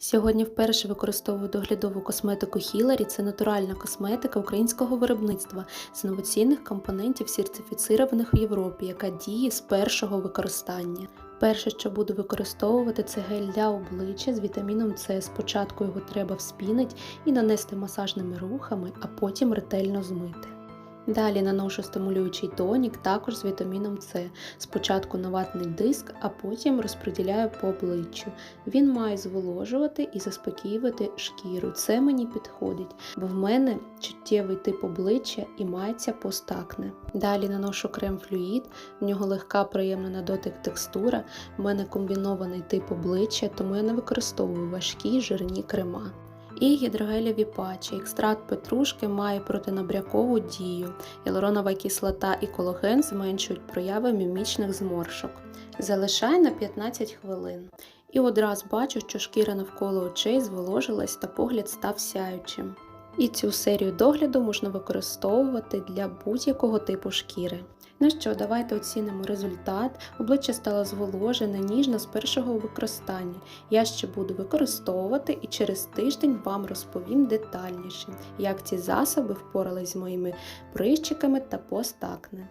Сьогодні вперше використовую доглядову косметику Хіларі. Це натуральна косметика українського виробництва з інноваційних компонентів, сертифіцированих в Європі, яка діє з першого використання. Перше, що буду використовувати, це гель для обличчя з вітаміном С. Спочатку його треба вспінити і нанести масажними рухами, а потім ретельно змити. Далі наношу стимулюючий тонік, також з вітаміном С. Спочатку на ватний диск, а потім розподіляю по обличчю. Він має зволожувати і заспокоювати шкіру. Це мені підходить, бо в мене чуттєвий тип обличчя і мається постакне. Далі наношу крем флюїд, в нього легка, приємна на дотик текстура. В мене комбінований тип обличчя, тому я не використовую важкі жирні крема. І гідрогелеві патчі. Екстракт петрушки має протинабрякову дію. Гіалуронова кислота і колаген зменшують прояви мімічних зморшок. Залишаю на 15 хвилин. І одразу бачу, що шкіра навколо очей зволожилась та погляд став сяючим. І цю серію догляду можна використовувати для будь-якого типу шкіри. Ну що, давайте оцінимо результат. Обличчя стало зволожене, ніжно з першого використання. Я ще буду використовувати і через тиждень вам розповім детальніше, як ці засоби впорались з моїми прищиками та постакне.